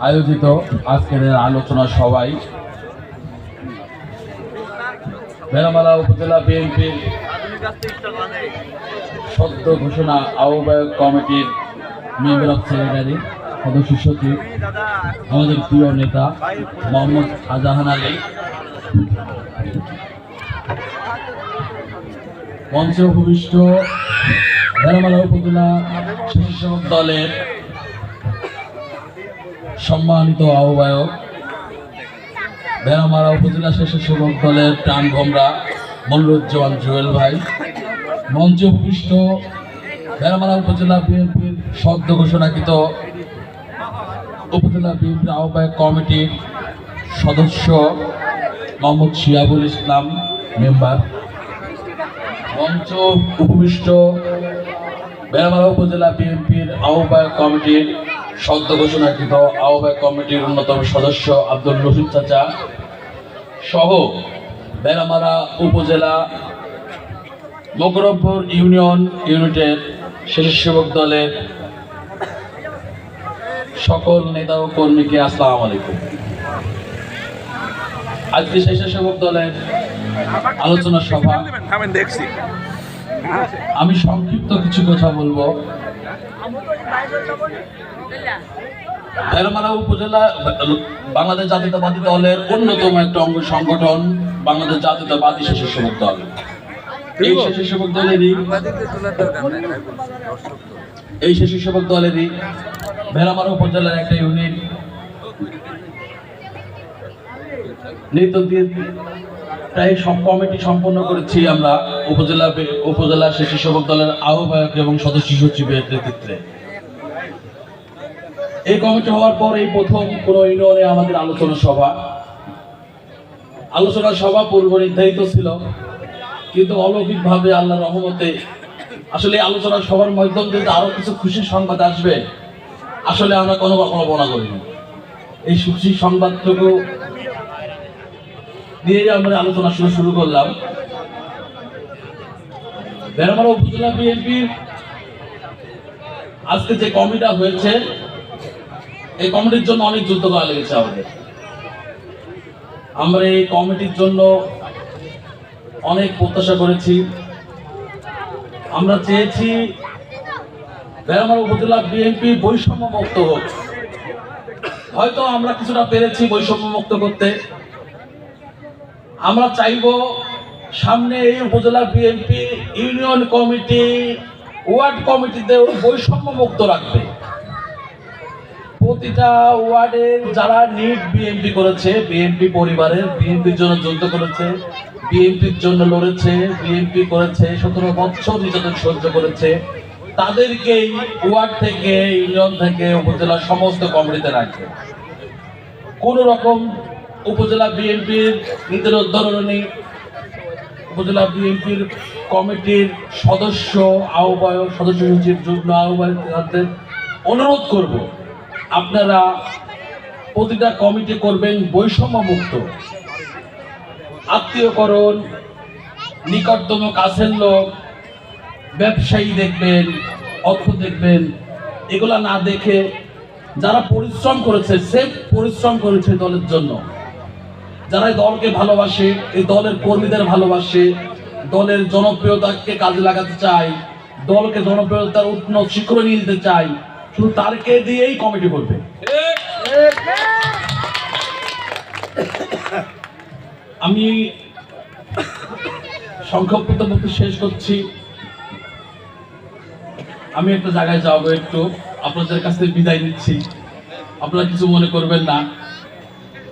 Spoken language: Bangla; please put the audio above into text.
আয়োজিত আজকের আলোচনা সভায় বেড়ামালা উপজেলা বিএনপির সদ্য ঘোষণা আহ্বায়ক কমিটির মেম্বার অফ সেক্রেটারি, সদস্য সচিব, আমাদের প্রিয় নেতা মোহাম্মদ শাহজাহান আলী মঞ্চে উপবিষ্ট বেড়ামালা উপজেলা স্বেচ্ছাসেবক দলের সম্মানিত আহ্বায়ক বেড়ামারা উপজেলা স্বেচ্ছাসেবক দলের প্রাণ ভোমরা মল্লুজ্জামান জুয়েল ভাই মঞ্চে উপবিষ্ট বেড়ামারা উপজেলা বিএনপির সদ্য ঘোষণাকৃত উপজেলা বিএনপির আহ্বায়ক কমিটির সদস্য মোহাম্মদ শিয়াবুল ইসলাম, মেম্বার। মঞ্চ উপবিষ্ট বেড়ামারা উপজেলা বিএনপির আহ্বায়ক কমিটির সদ্য ঘোষণাকৃত আহ্বায়ক কমিটির অন্যতম সদস্য আব্দুল রশিদ চাচা সহ বেড়ামারা উপজেলা মকরবপুর ইউনিয়ন ইউনিটের স্বেচ্ছাসেবক দলের সকল নেতা ও কর্মীকে আসসালামু আলাইকুম। আজকে স্বেচ্ছাসেবক দলের আলোচনা সভা। দেখছি আমি সংক্ষিপ্ত কিছু কথা বলব। ভেরমারা উপজেলা, বাংলাদেশ জাতীয়তাবাদী দলের অন্যতম একটা অঙ্গ সংগঠন, বাংলাদেশ জাতীয়তাবাদী স্বেচ্ছাসেবক দল। এই স্বেচ্ছাসেবক দলেরই এই স্বেচ্ছাসেবক দলেরই ভেরামারা উপজেলার একটা ইউনিট নেতৃত্বের প্রায় সব কমিটি সম্পন্ন করেছি আমরা উপজেলা উপজেলা স্বেচ্ছাসেবক দলের আহ্বায়ক এবং সদস্য সচিবের নেতৃত্বে। এই কমিটি হওয়ার পর এই প্রথম কোন ইউনিয়নে আমাদের আলোচনা সভা। আলোচনা সভা পূর্ব নির্ধারিত ছিল, কিন্তু অলৌকিকভাবে আল্লাহ রহমতে আসলে আলোচনা সভার মাধ্যম দিয়ে আরও কিছু খুশির সংবাদ আসবে। আসলে আমরা কোনো কল্পনা করিনি। এই খুশির সংবাদটুকু দিয়ে আমরা আলোচনা শুরু শুরু করলাম। বেড়ামারা উপজেলা বিএনপির আজকে যে কমিটা হয়েছে, এই কমিটির জন্য অনেক যুদ্ধ করা লেগেছে আমাদের। আমরা এই কমিটির জন্য অনেক প্রত্যাশা করেছি। আমরা চেয়েছি বেড়ামারা উপজেলা বিএনপি বৈষম্য মুক্ত হোক। হয়তো আমরা কিছুটা পেরেছি বৈষম্য মুক্ত করতে। আমরা চাইব সামনে এই উপজেলা বিএনপি ইউনিয়ন কমিটি, ওয়ার্ড কমিটিতে বৈষম্য মুক্ত রাখবে। প্রতিটা ওয়ার্ডের যারা নিট বিএনপি করেছে, বিএনপি পরিবারের, বিএনপির জন্য যুদ্ধ করেছে, বিএনপির জন্য লড়েছে, বিএনপি করেছে, সতেরো বছর নির্যাতন সহ্য করেছে তাদেরকেই ওয়ার্ড থেকে, ইউনিয়ন থেকে উপজেলার সমস্ত কমিটিতে রাখবে। কোন রকম উপজেলা বিএনপির নীতির উদ্ধরণী, উপজেলা বিএনপির কমিটির সদস্য, আহ্বায়ক, সদস্য সচিব, যুগ্ম আহ্বায়কদের অনুরোধ করব, আপনারা প্রতিটা কমিটি করবেন বৈষম্য মুক্ত আত্মীয়করণ, নিকটতম কাছের লোক, ব্যবসায়ী দেখবেন অর্থ দেখবেন, এগুলা না দেখে যারা পরিশ্রম করেছে, সে পরিশ্রম করেছে দলের জন্য। যারা দলকে ভালোবাসে, এই দলের কর্মীদের ভালোবাসে, দলের জনপ্রিয়তাকে কাজে লাগাতে চায়, দলকে জনপ্রিয়তার উন্নত শিখরে নিয়ে যেতে চাই শুধু তারকে দিয়েই কমিটি করবে। আমি সংক্ষিপ্ত মতো শেষ করছি। আমি একটা জায়গায় যাব একটু। আপনাদের কাছ থেকে বিদায় নিচ্ছি। আপনারা কিছু মনে করবেন না।